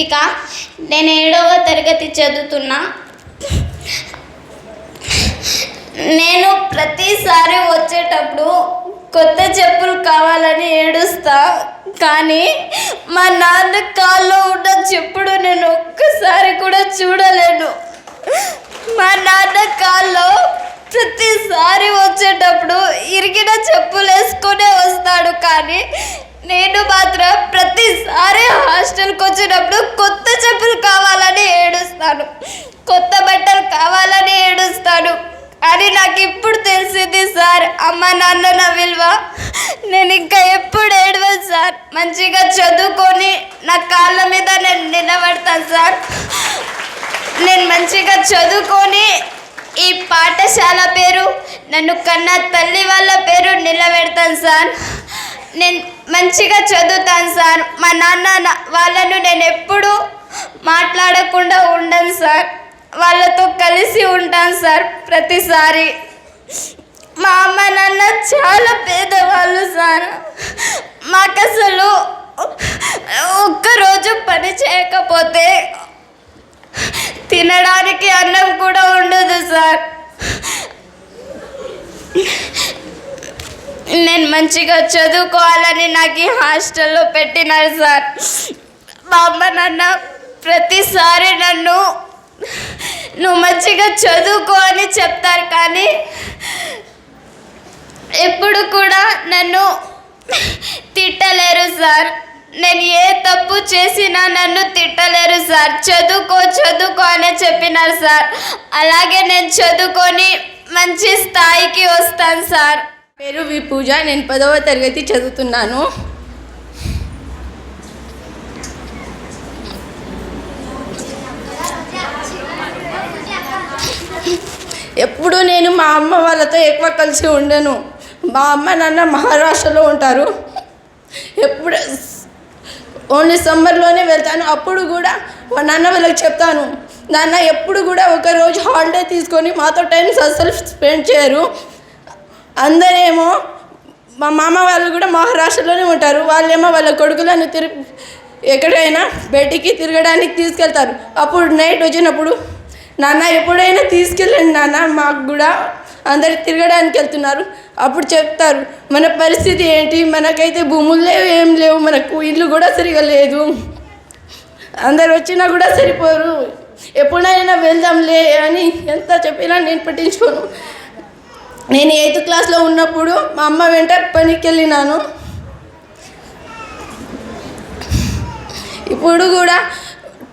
దీపిక నేను ఏడవ తరగతి చదువుతున్నా. నేను ప్రతిసారి వచ్చేటప్పుడు కొత్త చెప్పులు కావాలని ఏడుస్తా. కానీ మా నాన్న కాల్లో ఉన్న చెప్పుడు నేను ఒక్కసారి కూడా చూడలేను. మా నాన్న కాల్లో ప్రతిసారి వచ్చేటప్పుడు ఇరిగిన చెప్పులు వేసుకునే వస్తాడు. కానీ నేను మాత్రం ప్రతిసారి హాస్టల్కి వచ్చినప్పుడు కొత్త చెప్పులు కావాలని ఏడుస్తాను. కొత్త బట్టలు కావాలని ఏడుస్తాను. అని నాకు ఇప్పుడు తెలిసింది సార్. అమ్మ నాన్న నా విలువ. నేను ఇంకా ఎప్పుడు ఏడవను సార్. మంచిగా చదువుకొని నా కాళ్ళ మీద నేను నిలబడతాను సార్. నేను మంచిగా చదువుకొని ఈ పాఠశాల పేరు నన్ను కన్న తల్లి వాళ్ళ పేరు నిలబెడతాను సార్. నేను మంచిగా చదువుతాను సార్. మా నాన్న వాళ్ళను నేను ఎప్పుడు మాట్లాడకుండా ఉండను సార్. వాళ్ళతో కలిసి ఉంటాను సార్ ప్రతిసారి. మా అమ్మ నాన్న చాలా పేదవాళ్ళు సార్ మాకు అసలు ఒక్కరోజు పని చేయకపోతే తినడానికి అన్నం కూడా ఉండదు సార్ నేను మంచిగా చదువుకోవాలని నాకు ఈ హాస్టల్లో పెట్టినారు సార్. మా అమ్మ నాన్న ప్రతిసారి నన్ను నువ్వు మంచిగా చదువుకో అని చెప్తారు కానీ ఎప్పుడు కూడా నన్ను తిట్టలేరు సార్. నేను ఏ తప్పు చేసినా నన్ను తిట్టలేరు సార్. చదువుకో చదువుకో అనే చెప్పినారు సార్. అలాగే నేను చదువుకొని మంచి స్థాయికి వస్తాను సార్. పేరు వి పూజ నేను పదవ తరగతి చదువుతున్నాను. ఎప్పుడు నేను మా అమ్మ వాళ్ళతో ఎక్కువ కలిసి ఉండను. మా అమ్మ నాన్న మహారాష్ట్రలో ఉంటారు. ఎప్పుడు ఓన్లీ సమ్మర్లోనే వెళ్తాను. అప్పుడు కూడా మా నాన్న వాళ్ళకి చెప్తాను. నాన్న ఎప్పుడు కూడా ఒక రోజు హాలిడే తీసుకొని మాతో టైం అసలు స్పెండ్ చేయరు. అందరేమో మా మామ వాళ్ళు కూడా మహారాష్ట్రలోనే ఉంటారు. వాళ్ళేమో వాళ్ళ కొడుకులను తిరి ఎక్కడైనా బయటికి తిరగడానికి తీసుకెళ్తారు. అప్పుడు నైట్ వచ్చినప్పుడు నాన్న ఎప్పుడైనా తీసుకెళ్ళండి నాన్న మాకు కూడా అందరు తిరగడానికి వెళ్తున్నారు. అప్పుడు చెప్తారు మన పరిస్థితి ఏంటి? మనకైతే భూములు లేవు ఏం లేవు మనకు ఇల్లు కూడా సరిగా లేదు. అందరు వచ్చినా కూడా సరిపోరు. ఎప్పుడైనా వెళ్దాంలే అని ఎంత చెప్పినా నేను పట్టించుకోను. నేను ఎయిత్ క్లాస్లో ఉన్నప్పుడు మా అమ్మ వెంట పనికి వెళ్ళినాను ఇప్పుడు కూడా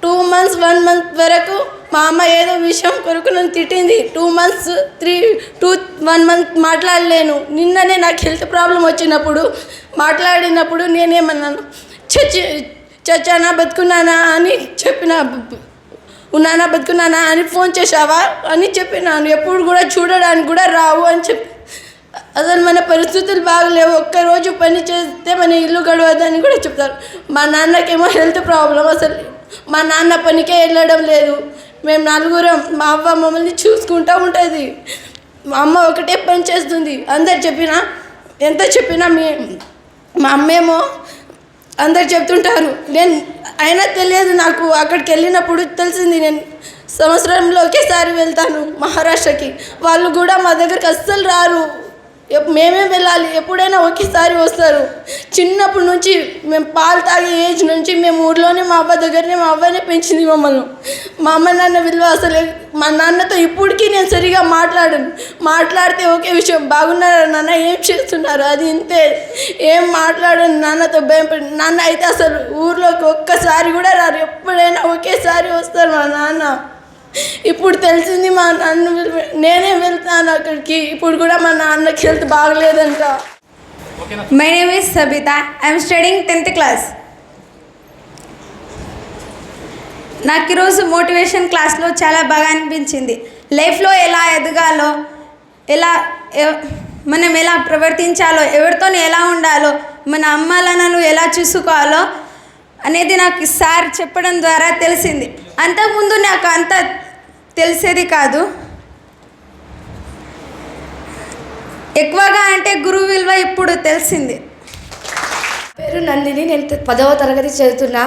టూ మంత్స్ వన్ మంత్ వరకు మా అమ్మ ఏదో విషయం కొరకు నన్ను తిట్టింది. Two months three two one month మాట్లాడలేను. నిన్ననే నాకు హెల్త్ ప్రాబ్లం వచ్చినప్పుడు మాట్లాడినప్పుడు నేనేమన్నాను చచ్చి చచ్చానా బతుకున్నానా? అని చెప్పిన ఉన్నానా బతుకున్నానా అని ఫోన్ చేశావా? అని చెప్పినాను. ఎప్పుడు కూడా చూడడానికి కూడా రావు అని చెప్పి. అసలు మన పరిస్థితులు బాగలేవు. ఒక్కరోజు పని చేస్తే మన ఇల్లు గడవదని కూడా చెప్తారు. మా నాన్నకేమో హెల్త్ ప్రాబ్లం అసలు. మా నాన్న పనికే వెళ్ళడం లేదు. మేము నలుగురం మా అవ్వ మమ్మల్ని చూసుకుంటూ ఉంటుంది. మా అమ్మ ఒకటే పని చేస్తుంది. అందరు చెప్పినా? ఎంత చెప్పినా మీ మా అమ్మేమో అందరు చెప్తుంటారు. నేను అయినా తెలియదు నాకు. అక్కడికి వెళ్ళినప్పుడు తెలిసింది నేను సంవత్సరంలో ఒకేసారి వెళ్తాను మహారాష్ట్రకి. వాళ్ళు కూడా మా దగ్గరికి అస్సలు రారు. మేమే వెళ్ళాలి. ఎప్పుడైనా ఒకేసారి వస్తారు. చిన్నప్పటి నుంచి మేము పాలు తాగే ఏజ్ నుంచి మేము ఊర్లోనే మా అవ్వ దగ్గరనే మా అవ్వనే పెంచింది మమ్మల్ని. మా అమ్మ నాన్న విలువ అసలు మా నాన్నతో ఇప్పటికీ నేను సరిగా మాట్లాడను. మాట్లాడితే ఒకే విషయం బాగున్నారా నాన్న? ఏం చేస్తున్నారు? అది ఇంతే. ఏం మాట్లాడను నాన్నతో భయపడి నాన్న అయితే అసలు ఊర్లోకి ఒక్కసారి కూడా రారు. ఎప్పుడైనా ఒకేసారి వస్తారు మా నాన్న. ఇప్పుడు తెలిసింది మా నాన్న నేనే వెళ్తాను అక్కడికి. ఇప్పుడు కూడా మా నాన్నకి హెల్త్ బాగలేదంట. name is Sabita. I am studying 10th class. నాకు ఈరోజు మోటివేషన్ క్లాస్లో చాలా బాగా అనిపించింది. లైఫ్లో ఎలా ఎదగాలో ఎలా ఎవ- మనం ఎలా ప్రవర్తించాలో ఎవరితో ఎలా ఉండాలో మన అమ్మాలనను ఎలా చూసుకోవాలో అనేది నాకు సార్ చెప్పడం ద్వారా తెలిసింది. అంతకుముందు నాకు అంత తెలిసేది కాదు. ఎక్కువగా అంటే గురువు విలువ ఇప్పుడు తెలిసింది. పేరు నందిని నేను పదవ తరగతి చదువుతున్నా.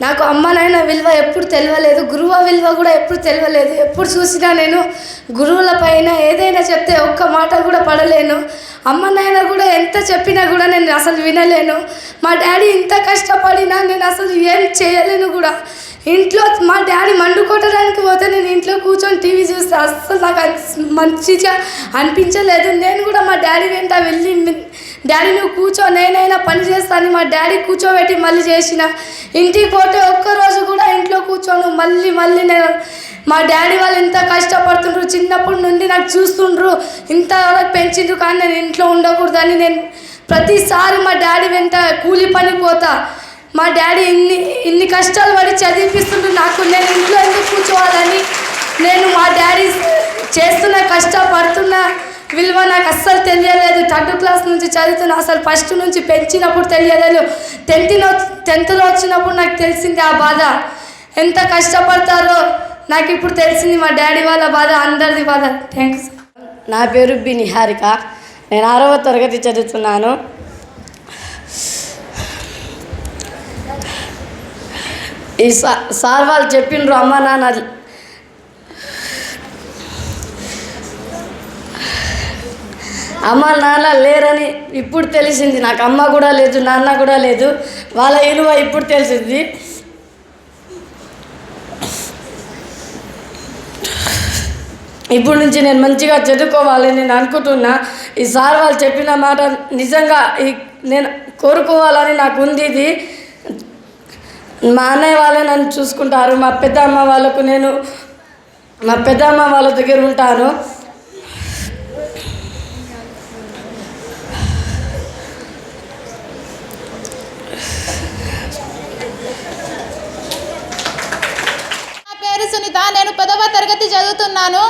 నాకు అమ్మనైనా విలువ ఎప్పుడు తెలియలేదు గురువు విలువ కూడా ఎప్పుడు తెలియలేదు ఎప్పుడు చూసినా నేను గురువుల పైన ఏదైనా చెప్తే ఒక్క మాట కూడా పడలేను. అమ్మ నాయన కూడా ఎంత చెప్పినా కూడా నేను అసలు వినలేను. మా డాడీ ఇంత కష్టపడినా నేను అసలు ఏం చేయలేను కూడా. ఇంట్లో మా డాడీ మండు కొట్టడానికి పోతే నేను ఇంట్లో కూర్చొని టీవీ చూస్తే అస్సలు నాకు మంచిగా అనిపించలేదు. నేను కూడా మా డాడీ వెంట వెళ్ళి డాడీ నువ్వు కూర్చో నేనైనా పని చేస్తాను మా డాడీ కూర్చోబెట్టి మళ్ళీ చేసిన. ఇంటికి పోతే ఒక్కరోజు కూడా ఇంట్లో కూర్చోను. మళ్ళీ మళ్ళీ నేను మా డాడీ వాళ్ళు ఎంత కష్టపడుతుండ్రు చిన్నప్పటి నుండి నాకు చూస్తుండ్రు ఇంతవరకు పెంచిండ్రు కానీ నేను ఇంట్లో ఉండకూడదని నేను ప్రతిసారి మా డాడీ వెంట కూలి పని పోతా. మా డాడీ ఇన్ని ఇన్ని కష్టాలు పడి చదివిపిస్తుండ్రు నాకు నేను ఇంట్లో ఎందుకు కూర్చోవాలని? నేను మా డాడీ చేస్తున్న కష్టపడుతున్న విలువ నాకు అస్సలు తెలియలేదు. థర్డ్ క్లాస్ నుంచి చదువుతున్నా అసలు ఫస్ట్ నుంచి పెంచినప్పుడు తెలియలేదు. టెన్త్లో టెన్త్లో వచ్చినప్పుడు నాకు తెలిసింది ఆ బాధ. ఎంత కష్టపడతారో నాకు ఇప్పుడు తెలిసింది మా డాడీ వాళ్ళ బాధ అందరిది బాధ. థ్యాంక్స్ నా పేరు బి నిహారిక నేను ఆరవ తరగతి చదువుతున్నాను. ఈ సా సార్ వాళ్ళు చెప్పిండ్రు అమ్మ నాన్న అమ్మ నాన్న లేరని ఇప్పుడు తెలిసింది నాకు అమ్మ కూడా లేదు నాన్న కూడా లేదు వాళ్ళ విలువ ఇప్పుడు తెలిసింది. ఇప్పుడు నుంచి నేను మంచిగా చదువుకోవాలని నేను అనుకుంటున్నా ఈ సార్ వాళ్ళు చెప్పిన మాట నిజంగా ఈ నేను కోరుకోవాలని నాకు ఉంది ఇది. మా అన్నయ్య వాళ్ళే నన్ను చూసుకుంటారు. మా పెద్దమ్మ వాళ్ళకు నేను మా పెద్దమ్మ వాళ్ళ దగ్గర ఉంటాను. నా పేరు సునీత. నేను పదవ తరగతి చదువుతున్నాను.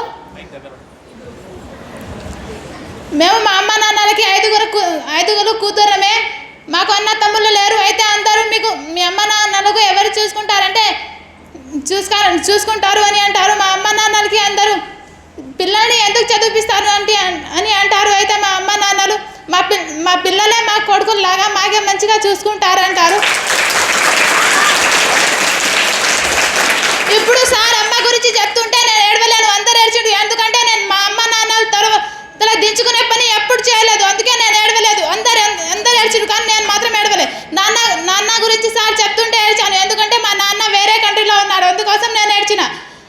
మేము మా అమ్మ నాన్నలకి ఐదుగురు ఐదుగురు కూతురమే. మాకు అన్న తమ్ముళ్ళు లేరు. అయితే అందరూ మీకు మీ అమ్మ నాన్న చూసుకా చూసుకుంటారు అని అంటారు మా అమ్మ నాన్నలకి అందరూ. పిల్లల్ని ఎందుకు చదివిపిస్తారు అంటే అని అంటారు. అయితే మా అమ్మ నాన్నలు మా పి మా పిల్లలే మా కొడుకుల్లాగా మాకే మంచిగా చూసుకుంటారు అంటారు ఇప్పుడు సార్ అమ్మ గురించి చెప్తుంటే నేను ఏడవలేను అందరు ఏడ్చిండు ఎందుకంటే నేను మా అమ్మ నాన్న తల తల దించుకునే పని ఎప్పుడు చేయలేదు అందుకే నేను ఏడవలేదు అందరు అందరు ఏడ్చిండు కానీ నేను మాత్రం ఏడవలేదు నాన్న నాన్న గురించి సార్ చెప్తుంటే ఏడ్చాను ఎందుకంటే మా నాన్న వేరే కంట్రీలో ఉన్నాడు అందుకోసం నేను ఏడ్చిన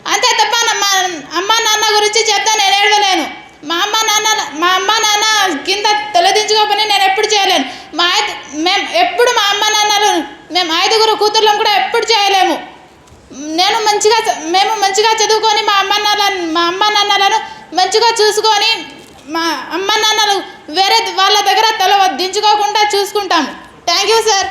అంతే తప్ప నా- మా అమ్మ నాన్న గురించి చెప్తే నేను ఏడవలేను మా అమ్మ నాన్న మా అమ్మ నాన్న కింద తలదించుకో పని నేను ఎప్పుడు చేయలేను మా ఐదు మేము ఎప్పుడు మా అమ్మ నాన్నలు మేము ఐదుగురు కూతుర్లం కూడా ఎప్పుడు చేయలేము నేను మంచిగా మేము మంచిగా చదువుకొని మా అమ్మ నాన్న మా అమ్మ నాన్నలను మంచిగా చూసుకొని మా అమ్మ నాన్నలు వేరే వాళ్ళ దగ్గర తల దించుకోకుండా చూసుకుంటాము. Thank you sir.